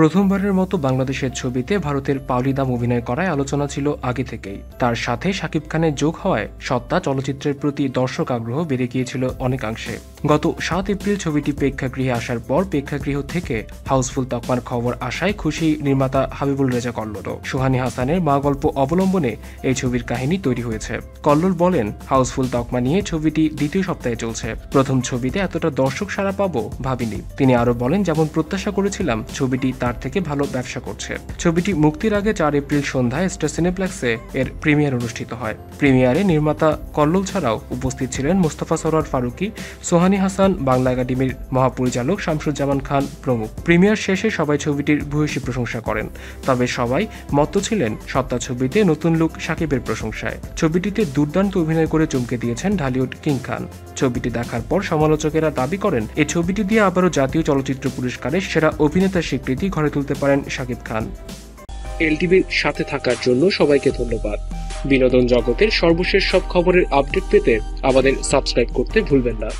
প্রথমবারের মতো বাংলাদেশের ছবিতে ভারতের পাওলিদাম অভিনয় করায় আলোচনা ছিল আগে থেকেই। তার সাথে শাকিব খানের যোগ হওয়ায় সত্তা চলচ্চিত্রের প্রতি দর্শক আগ্রহ বেড়ে গিয়েছিল অনেকাংশে। গত সাত এপ্রিল ছবিটি প্রেক্ষাগৃহে আসার পর প্রেক্ষাগৃহ থেকে হাউসফুল তকমার খবর আসায় খুশি নির্মাতা হাবিবুল রেজা কল্লোল। সুহানি হাসানের মা গল্প অবলম্বনে এই ছবির কাহিনী তৈরি হয়েছে। কল্লোল বলেন, হাউসফুল তকমা নিয়ে ছবিটি দ্বিতীয় সপ্তাহে চলছে। প্রথম ছবিতে এতটা দর্শক সাড়া পাবো ভাবিনি। তিনি আরও বলেন, যেমন প্রত্যাশা করেছিলাম, ছবিটি তার থেকে ভালো ব্যবসা করছে। ছবিটি মুক্তির আগে চার এপ্রিল সন্ধ্যায় স্টার সিনেপ্লেক্সে এর প্রিমিয়ার অনুষ্ঠিত হয়। প্রিমিয়ারে নির্মাতা কল্লোল ছাড়াও উপস্থিত ছিলেন মোস্তফা সরোয়ার ফারুকি, সোহানি হাসান, বাংলা একাডেমির মহাপরিচালক শামসুজ্জামান খান প্রমুখ। প্রিমিয়ার শেষে সবাই ছবিটির ভূয়সী প্রশংসা করেন। তবে সবাই মত্ত ছিলেন সত্তা ছবিতে নতুন লুক সাকিবের প্রশংসায়। ছবিটিতে দুর্দান্ত অভিনয় করে চমকে দিয়েছেন ঢালিউড কিং খান। ছবিটি দেখার পর সমালোচকেরা দাবি করেন এই ছবিটি দিয়ে আবারও জাতীয় চলচ্চিত্র পুরস্কারে সেরা অভিনেতার স্বীকৃতি ঘরে তুলতে পারেন শাকিব খান। এলটিভির সাথে থাকার জন্য সবাইকে ধন্যবাদ। বিনোদন জগতের সর্বশেষ সব খবরের আপডেট পেতে আমাদের সাবস্ক্রাইব করতে ভুলবেন না।